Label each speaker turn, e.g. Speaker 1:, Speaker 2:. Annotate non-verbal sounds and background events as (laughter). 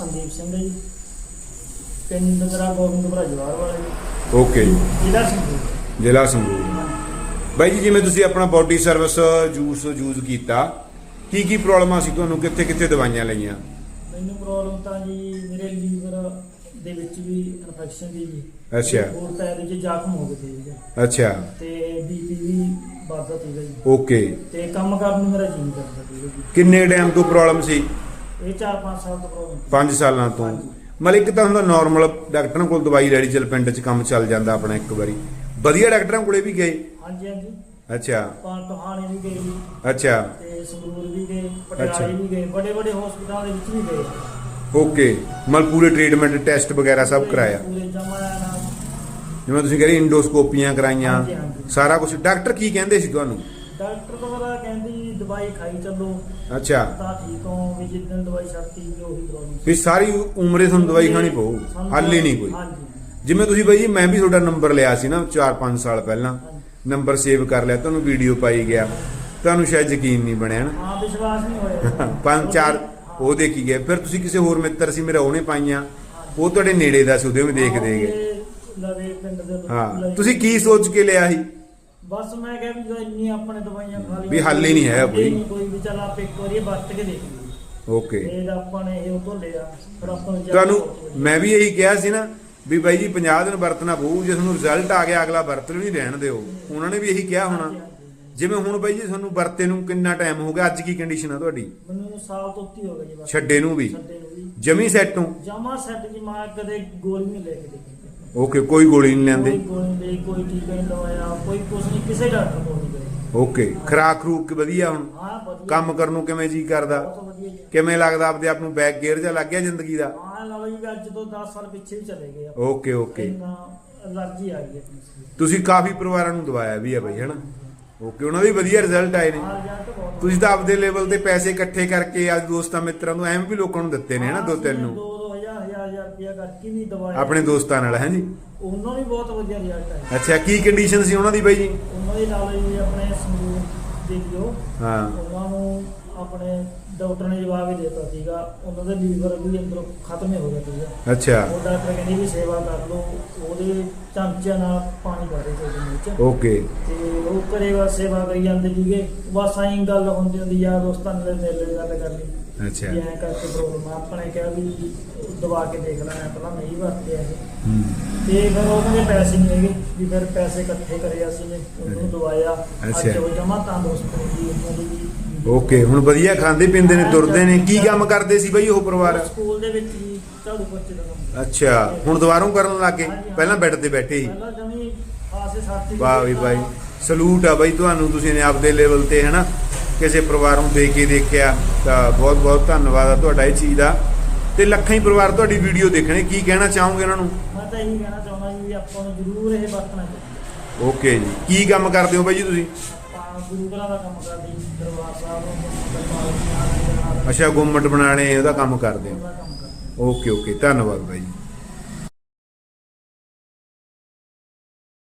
Speaker 1: ਸੰਦੀਪ ਸਿੰਘ ਹੈ ਜੀ। ਪਿੰਡ ਦਰਾ ਗੋਬਿੰਦਪੁਰਾ ਜਵਾਰ ਵਾਲਾ ਜੀ।
Speaker 2: ਓਕੇ ਜੀ।
Speaker 1: ਜ਼ਿਲ੍ਹਾ ਸੰਗਰੂਰ।
Speaker 2: ਜ਼ਿਲ੍ਹਾ ਸੰਗਰੂਰ। ਬਾਈ ਜੀ ਜਿਵੇਂ ਤੁਸੀਂ ਆਪਣਾ ਬਾਡੀ ਸਰਵਿਸ ਜੂਸ ਯੂਜ਼ ਕੀਤਾ ਕੀ ਕੀ ਪ੍ਰੋਬਲਮਾਂ ਸੀ ਤੁਹਾਨੂੰ? ਕਿੱਥੇ ਕਿੱਥੇ ਦਵਾਈਆਂ ਲਈਆਂ?
Speaker 1: ਮੈਨੂੰ ਪ੍ਰੋਬਲਮ ਤਾਂ ਜੀ ਮੇਰੇ ਲੀਵਰ ਦੇ ਵਿੱਚ ਵੀ ਇਨਫੈਕਸ਼ਨ ਦੀ ਜੀ।
Speaker 2: ਅੱਛਾ।
Speaker 1: ਹੋਰ ਪੈਰ ਵਿੱਚ ਜ਼ਖਮ ਹੋ ਗਏ ਸੀ ਜੀ।
Speaker 2: ਅੱਛਾ।
Speaker 1: ਤੇ ਬੀਪੀ ਵੀ ਵੱਧਦਾ ਸੀਗਾ ਜੀ।
Speaker 2: ਓਕੇ।
Speaker 1: ਤੇ ਕੰਮ ਕਰਨ ਨੂੰ ਮੇਰਾ ਜੀ ਨਹੀਂ ਕਰਦਾ ਸੀਗਾ ਜੀ।
Speaker 2: ਕਿੰਨੇ ਟਾਈਮ ਤੋਂ ਪ੍ਰੋਬਲਮ ਸੀ?
Speaker 1: ਇਹ 4-5 ਸਾਲ ਤੋਂ ਪ੍ਰੋਬਲਮ
Speaker 2: 5 ਸਾਲਾਂ ਤੋਂ। ਮਤਲਬ ਇੱਕ ਤਾਂ ਹੁੰਦਾ ਨਾਰਮਲ ਡਾਕਟਰਾਂ ਕੋਲ ਦਵਾਈ ਲੈ ਲਈ ਚਲ ਪਿੰਡ 'ਚ ਕੰਮ ਚੱਲ ਜਾਂਦਾ ਆਪਣਾ ਇੱਕ ਵਾਰੀ। ਵਧੀਆ ਡਾਕਟਰਾਂ ਕੋਲੇ ਵੀ ਗਏ?
Speaker 1: ਹਾਂਜੀ ਹਾਂਜੀ।
Speaker 2: ਅੱਛਾ।
Speaker 1: ਪਾਣ ਟੋਹਾਣੇ ਵੀ ਗਏ ਜੀ।
Speaker 2: ਅੱਛਾ।
Speaker 1: ਤੇ ਸੰਗਰੂਰ ਵੀ ਗਏ ਪਟਿਆਲੇ ਵੀ ਗਏ ਵੱਡੇ ਵੱਡੇ ਹਸਪਤਾਲਾਂ ਦੇ ਵਿੱਚ ਵੀ ਗਏ।
Speaker 2: ਓਕੇ। ਮਤਲਬ ਪੂਰੇ ਟ੍ਰੀਟਮੈਂਟ ਟੈਸਟ ਵਗੈਰਾ ਸਭ ਕਰਾਇਆ?
Speaker 1: ਪੂਰੇ ਜਮਾ
Speaker 2: ਜਿਵੇਂ ਤੁਸੀਂ ਕਹਿੰਦੇ ਇੰਡੋਸਕੋਪੀਆਂ ਕਰਾਈਆਂ। ਸਾਰਾ ਕੁਝ ਡਾਕਟਰ ਕੀ ਕਹਿੰਦੇ ਸੀ ਤੁਹਾਨੂੰ?
Speaker 1: ਡਾਕਟਰ ਤੋਂ ਪਤਾ ਕਹਿੰਦੀ ਦਵਾਈ ਖਾਈ ਚੱਲੋ।
Speaker 2: ਅੱਛਾ।
Speaker 1: ਤਾਂ ਠੀਕ ਹੋ ਵੀ ਜਿੱਦਣ ਦਵਾਈ ਛੱਡਤੀ ਵੀ ਉਹੀ ਪ੍ਰੋਬਲਮ
Speaker 2: ਵੀ ਸਾਰੀ ਉਮਰੇ ਤੁਹਾਨੂੰ ਦਵਾਈ ਖਾਣੀ ਪਊ ਹੱਲ ਹੀ ਨਹੀਂ ਕੋਈ।
Speaker 1: ਹਾਂਜੀ।
Speaker 2: ਜਿਵੇਂ ਤੁਸੀਂ ਬਾਈ ਜੀ ਮੈਂ ਵੀ ਤੁਹਾਡਾ ਨੰਬਰ ਲਿਆ ਸੀ ਨਾ 4-5 ਸਾਲ ਪਹਿਲਾਂ। ਨੰਬਰ ਸੇਵ ਕਰ ਲਿਆ ਤੁਹਾਨੂੰ ਵੀਡੀਓ ਪਾਈ ਗਿਆ। ਤੁਹਾਨੂੰ ਸ਼ਾਇਦ ਯਕੀਨ ਨਹੀਂ ਬਣਿਆ ਨਾ।
Speaker 1: ਹਾਂ ਵਿਸ਼ਵਾਸ ਨਹੀਂ ਹੋਇਆ। (laughs)
Speaker 2: ਪੰਜ ਚਾਰ ਉਹ ਦੇਖੀ ਗਏ ਫਿਰ ਤੁਸੀਂ ਕਿਸੇ ਹੋਰ ਮਿੱਤਰ ਸੀ ਮੇਰਾ ਉਹਨੇ ਪਾਈਆਂ। ਉਹ ਤੁਹਾਡੇ ਨੇੜੇ ਦਾ ਸੀ ਉਹਦੇ ਵੀ ਦੇਖਦੇ ਗਏ। ਹਾਂ। ਤੁਸੀਂ ਕੀ ਸੋਚ ਕੇ ਲਿਆ ਸੀ?
Speaker 1: ਬਸ ਮੈਂ ਕਿਹਾ ਵੀ ਇੰਨੀ ਆਪਣੇ ਦਵਾਈਆਂ ਖਾ ਲਈਆਂ
Speaker 2: ਵੀ ਹੱਲ ਹੀ ਨਹੀਂ ਹੈ ਕੋਈ।
Speaker 1: ਨਹੀਂ ਕੋਈ ਵੀ ਚੱਲ ਆਪ ਇੱਕ ਵਾਰੀ ਇਹ ਵਰਤ ਕੇ ਦੇਖ ਲਈਏ।
Speaker 2: ਓਕੇ।
Speaker 1: ਇਹ ਆਪਾਂ ਨੇ ਇਹ ਉਤੋਂ ਲਿਆ ਫਿਰ ਆਪਾਂ ਨੂੰ ਜਾ ਕੇ
Speaker 2: ਤੁਹਾਨੂੰ
Speaker 1: ਬਹੁਤ ਵਧੀਆ।
Speaker 2: ਮੈਂ ਵੀ ਇਹੀ ਕਿਹਾ ਸੀ ਨਾ ਵੀ ਬਾਈ ਜੀ 50 ਦਿਨ ਵਰਤਣਾ ਪਊ ਜੇ ਤੁਹਾਨੂੰ ਰਿਜ਼ਲਟ ਆ ਗਿਆ ਅਗਲਾ ਵਰਤ ਨਹੀਂ ਰਹਿਣ ਦਿਓ। ਉਹਨਾਂ ਨੇ ਵੀ ਇਹੀ ਕਿਹਾ ਹੋਣਾ। ਜਿਵੇਂ ਹੁਣ ਬਾਈ ਜੀ ਤੁਹਾਨੂੰ ਵਰਤੇ ਨੂੰ ਕਿੰਨਾ ਟਾਈਮ ਹੋ ਗਿਆ ਅੱਜ ਕੀ ਕੰਡੀਸ਼ਨ ਆ ਤੁਹਾਡੀ?
Speaker 1: ਮੈਨੂੰ ਸਾਲ ਤੋਂ ਉੱਤੀ ਹੋ ਗਿਆ ਜੀ ਬਸ।
Speaker 2: ਛੱਡੇ ਨੂੰ ਵੀ।
Speaker 1: ਛੱਡੇ ਨੂੰ ਵੀ।
Speaker 2: ਜਮੀ ਸੈੱਟ ਹੋ।
Speaker 1: ਜਮਾ ਸੈੱਟ ਜੀ ਮਾਂ ਕਦੇ ਗੋਲੀ ਨਹੀਂ ਲੈ ਕੇ ਦੇਖੀ।
Speaker 2: ਓਕੇ ਕੋਈ ਗੋਲੀ ਨਹੀਂ ਲੈਂਦੇ।
Speaker 1: ਕੋਈ ਗੋਲੀ ਨਹੀਂ ਲਈ ਕੋਈ ਟੀਕਾ ਨਹੀਂ ਲਵਾਇਆ ਕੋਈ ਕੁਛ ਨਹੀਂ ਕਿਸੇ ਡਾਕਟਰ ਕੋਲ ਨਹੀਂ ਗਏ।
Speaker 2: ਓਕੇ ਖਰਾਕ ਖਰੂਕ ਵਧੀਆ ਹੁਣ?
Speaker 1: ਹਾਂ ਵਧੀਆ।
Speaker 2: ਕੰਮ ਕਰਨ ਨੂੰ ਕਿਵੇਂ ਜੀ ਕਰਦਾ?
Speaker 1: ਬਹੁਤ ਵਧੀਆ ਜੀ।
Speaker 2: ਕਿਵੇਂ ਲੱਗਦਾ ਆਪਦੇ ਆਪ ਨੂੰ ਬੈਕ ਗੇਅਰ ਜਾਂ ਲੱਗ ਗਿਆ ਜ਼ਿੰਦਗੀ ਦਾ?
Speaker 1: ਹਾਂ ਲਾ ਲਓ ਜੀ ਅੱਜ ਤੋਂ 10 ਸਾਲ ਪਿੱਛੇ ਵੀ ਚਲੇ ਗਏ ਆਪਾਂ
Speaker 2: ਓਕੇ ਓਕੇ।
Speaker 1: ਇੰਨਾ ਅਲਰਜੀ ਆ ਗਈ ਆਪਣੀ ਸਰੀਰ
Speaker 2: ਤੁਸੀਂ ਕਾਫੀ ਪਰਿਵਾਰਾਂ ਨੂੰ ਦਵਾਇਆ ਵੀ ਹੈ ਬਈ ਹਨਾ? ਓਕੇ ਉਹਨਾਂ ਦੇ ਵਧੀਆ ਰਿਜ਼ਲਟ ਆਏ ਨੇ।
Speaker 1: ਹਾਂ ਰਿਜ਼ਲਟ ਬਹੁਤ
Speaker 2: ਤੁਸੀਂ ਤਾਂ ਆਪਦੇ ਲੈਵਲ ਤੇ ਪੈਸੇ ਇਕੱਠੇ ਕਰਕੇ ਅੱਜ ਦੋਸਤਾਂ ਮਿੱਤਰਾਂ ਨੂੰ ਐਵੇਂ ਵੀ ਲੋਕਾਂ ਨੂੰ ਦਿੱਤੇ ਨੇ ਹਨਾ ਦੋ ਤਿੰਨ ਨੂੰ।
Speaker 1: 2 2000 1000 ਹਜ਼ਾਰ ਰੁਪਇਆ ਕਰਕੇ ਵੀ ਦਵਾਇਆ
Speaker 2: ਆਪਣੇ ਦੋਸਤਾਂ ਨਾਲ ਹੈ ਜੀ?
Speaker 1: ਉਹਨਾਂ ਨੂੰ ਵੀ ਬਹੁਤ ਵਧੀਆ ਰਿਜ਼ਲਟ ਆਇਆ
Speaker 2: ਅੱਛਾ ਕੀ ਕੰਡੀਸ਼ਨ ਸੀ ਉਹਨਾਂ ਦੀ ਬਾਈ ਜੀ?
Speaker 1: ਉਹਨਾਂ ਦੇ ਨਾਲ ਜੀ ਆਪਣੇ ਸੰਗਰੂਰ ਦੇ ਦਿਓ।
Speaker 2: ਹਾਂ।
Speaker 1: ਉਹਨਾਂ ਨੂੰ ਆਪਣੇ ਡਾਕਟਰ ਨੇ ਜਵਾਬ ਹੀ ਦਿੱਤਾ ਸੀਗਾ ਉਹਨਾਂ ਦੇ ਲੀਵਰ ਵੀ ਅੰਦਰੋਂ ਖਤਮ ਹੀ ਹੋ ਗਿਆ ਸੀਗਾ।
Speaker 2: ਅੱਛਾ।
Speaker 1: ਉਹ ਡਾਕਟਰ ਕਹਿੰਦੇ ਵੀ ਸੇਵਾ ਕਰ ਲਓ ਉਹਦੇ ਚਮਚਿਆਂ ਨਾਲ ਪਾਣੀ ਪਾ ਦੇ ਤੁਹਾਡੇ ਮੂੰਹ 'ਚ
Speaker 2: ਓਕੇ।
Speaker 1: ਤੇ ਉਹ ਘਰੇ ਵਾ ਸੇਵਾ ਕਰੀ ਜਾਂਦੇ ਸੀਗੇ। ਬਸ ਐਂ ਗੱਲ ਹੁੰਦੀ ਹੁੰਦੀ ਯਾਰ ਦੋਸਤਾਂ ਨਾਲ ਮੇਲੇ ਗੱਲ ਕਰ ਲਈ
Speaker 2: ਅੱਛਾ।
Speaker 1: ਵੀ ਐਂ ਕਰਕੇ ਪ੍ਰੋਬਲਮ ਆਪਣੇ ਕਿਹਾ ਵੀ ਦਵਾ ਕੇ ਦੇਖ ਲੈਣਾ ਪਹਿਲਾਂ ਨਹੀਂ ਵਰਤਿਆ ਇਹ। ਤੇ ਫਿਰ ਉਹ ਕਹਿੰਦੇ ਪੈਸੇ ਨਹੀਂ ਹੈਗੇ ਵੀ ਫਿਰ ਪੈਸੇ ਇਕੱਠੇ ਕਰੇ ਅਸੀਂ ਨੇ ਉਹਨੂੰ ਦਵਾਇਆ।
Speaker 2: ਅੱਛਾ।
Speaker 1: ਅੱਜ ਉਹ ਜਮਾ ਤੰਦਰੁਸਤ ਹੋ ਗਈ ਉਹਨਾਂ ਦੀ
Speaker 2: ਓਕੇ ਹੁਣ ਵਧੀਆ ਖਾਂਦੇ ਪੀਂਦੇ ਨੇ ਤੁਰਦੇ ਨੇ। ਕੀ ਕੰਮ ਕਰਦੇ ਸੀ ਬਈ ਉਹ ਪਰਿਵਾਰ?
Speaker 1: ਸਕੂਲ ਦੇ ਵਿੱਚ ਹੀ ਝਾੜੂ ਪੋਚੇ ਦਾ ਕੰਮ।
Speaker 2: ਅੱਛਾ ਹੁਣ ਦੁਬਾਰਾ ਕਰਨ ਲੱਗੇ? ਪਹਿਲਾਂ ਬੈੱਡ ਤੇ ਬੈਠੇ ਸੀ।
Speaker 1: ਪਹਿਲਾਂ ਜਮੀ ਆਸੇ ਸਾਥੀ
Speaker 2: ਵਾਹ ਵੀ ਬਾਈ ਸਲੂਟ ਆ ਬਾਈ ਤੁਹਾਨੂੰ ਤੁਸੀਂ ਨੇ ਆਪਦੇ ਲੈਵਲ ਤੇ ਹਨਾ? ਕਿਸੇ ਪਰਿਵਾਰ ਨੂੰ ਦੇ ਕੇ ਦੇਖਿਆ ਤਾਂ ਬਹੁਤ ਬਹੁਤ ਧੰਨਵਾਦ ਆ ਤੁਹਾਡਾ ਇਹ ਚੀਜ਼ ਦਾ। ਤੇ ਲੱਖਾਂ ਹੀ ਪਰਿਵਾਰ ਤੁਹਾਡੀ ਵੀਡੀਓ ਦੇਖਣੇ ਕੀ ਕਹਿਣਾ ਚਾਹੋਗੇ ਉਹਨਾਂ ਨੂੰ?
Speaker 1: ਮੈਂ ਤਾਂ ਇਹੀ ਕਹਿਣਾ ਚਾਹੁੰਦਾ ਜੀ ਵੀ ਆਪਾਂ ਨੂੰ ਜ਼ਰੂਰ ਇਹ ਵਰਤਣਾ ਚਾਹੀਦਾ।
Speaker 2: ਓਕੇ ਜੀ ਕੀ ਕੰਮ ਕਰਦੇ ਹੋ ਬਾਈ ਜੀ ਤੁਸੀਂ?
Speaker 1: ਗੁਰੂ ਘਰਾਂ ਦਾ ਕੰਮ ਕਰਦੇ ਜੀ ਦਰਬਾਰ ਸਾਹਿਬ ਦਰਬਾਰ ਸਾਹਿਬ
Speaker 2: ਅੱਛਾ ਗੁੰਮਟ ਬਣਾਣੇ ਉਹਦਾ ਕੰਮ ਕਰਦੇ ਹੋ? ਓਕੇ ਓਕੇ ਧੰਨਵਾਦ ਬਾਈ ਜੀ।